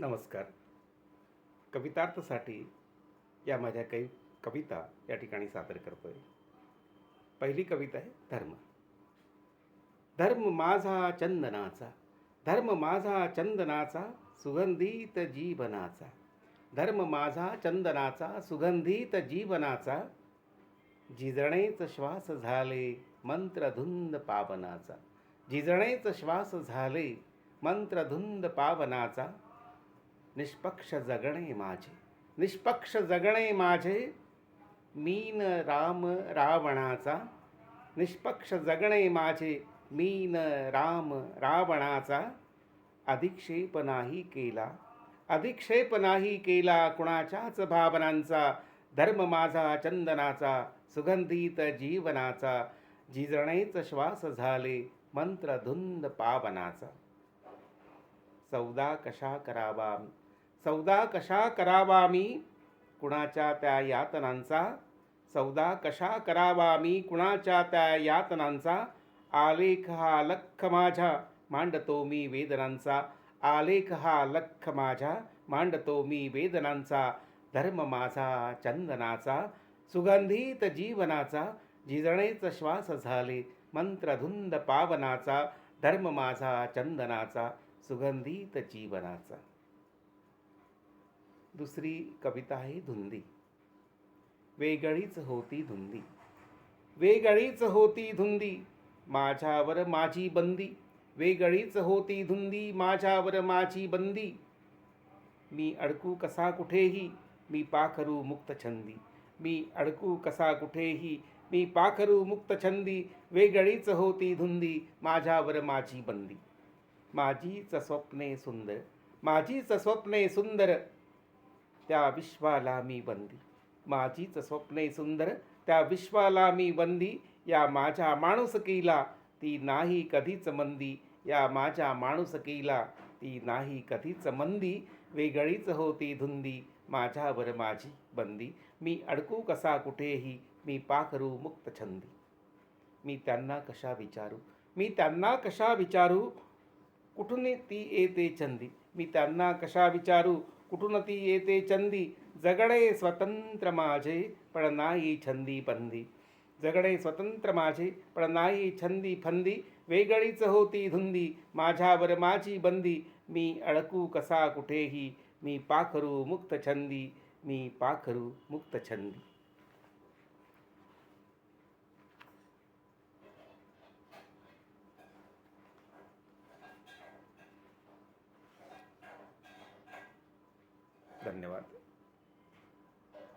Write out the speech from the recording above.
नमस्कार. कवितार्थसाठी या माझ्या काही कविता या ठिकाणी सादर करतोय. पहिली कविता आहे धर्म. धर्म माझा चंदनाचा धर्म माझा चंदनाचा सुगंधित जीवनाचा. धर्म माझा चंदनाचा सुगंधित जीवनाचा. जिजणेच श्वास झाले मंत्रधुंद पावनाचा. जिजणेच श्वास झाले मंत्रधुंद पावनाचा. निष्पक्ष जगणे माझे. निष्पक्ष जगणे माझे. मीन राम रावणाचा. निष्पक्ष जगणे माझे. मीन राम रावणाचा. अधिक्षेप नाही केला. अधिक्षेप नाही केला कुणाच्याच भावनांचा. धर्म माझा चंदनाचा. सुगंधित जीवनाचा. जिजणेच श्वास झाले मंत्रधुंद पावनाचा. सौदा कशा करावा सौदा कशा करावा मी कुणाच्या त्या यातनांचा? सौदा कशा करावा मी कुणाच्या त्या यातनांचा? आलेख हा लख माझ्या मांडतो मी वेदनांचा. आलेख हा लख माझ्या मांडतो मी वेदनांचा. धर्म माझा चंदनाचा. सुगंधित जीवनाचा. जिजणेच श्वास झाले. मंत्रधुंद पावनाचा. धर्म माझा चंदनाचा. सुगंधित जीवनाचा दुसरी कविता आहे धुंदी. वेगळीच होती धुंदी. वेगळीच होती धुंदी माझ्यावर माझी बंदी. वेगळीच होती धुंदी माझ्यावर माझी बंदी. मी अडकू कसा कुठेही मी पाखरू मुक्त छंदी. मी अडकू कसा कुठेही मी पाखरू मुक्त छंदी. वेगळीच होती धुंदी माझ्यावर माझी बंदी. माझीच स्वप्ने सुंदर माझीच स्वप्ने सुंदर त्या विश्वाला मी बंदी. माझीच स्वप्ने सुंदर त्या विश्वाला मी बंदी. या माझ्या माणुसकीला ती नाही कधीच मंदी. या माझ्या माणुसकीला ती नाही कधीच मंदी. वेगळीच होती धुंदी माझ्यावर माझी बंदी. मी अडकू कसा कुठेही मी पाखरू मुक्त छंदी. मी त्यांना कशा विचारू? मी त्यांना कशा विचारू? कुठून ती येते चंदी? मी त्यांना कशा विचारू? कुठून ती येते चंदी? जगडे स्वतंत्र माझे पण नाही छंदी पंदी जगडे स्वतंत्र माझे पण नाही छंदी फंदी. वेगळीच होती धुंदी माझ्यावर माझी बंदी. मी अडकू कसा कुठेही? मी पाखरू मुक्त छंदी. मी पाखरू मुक्त छंदी. धन्यवाद.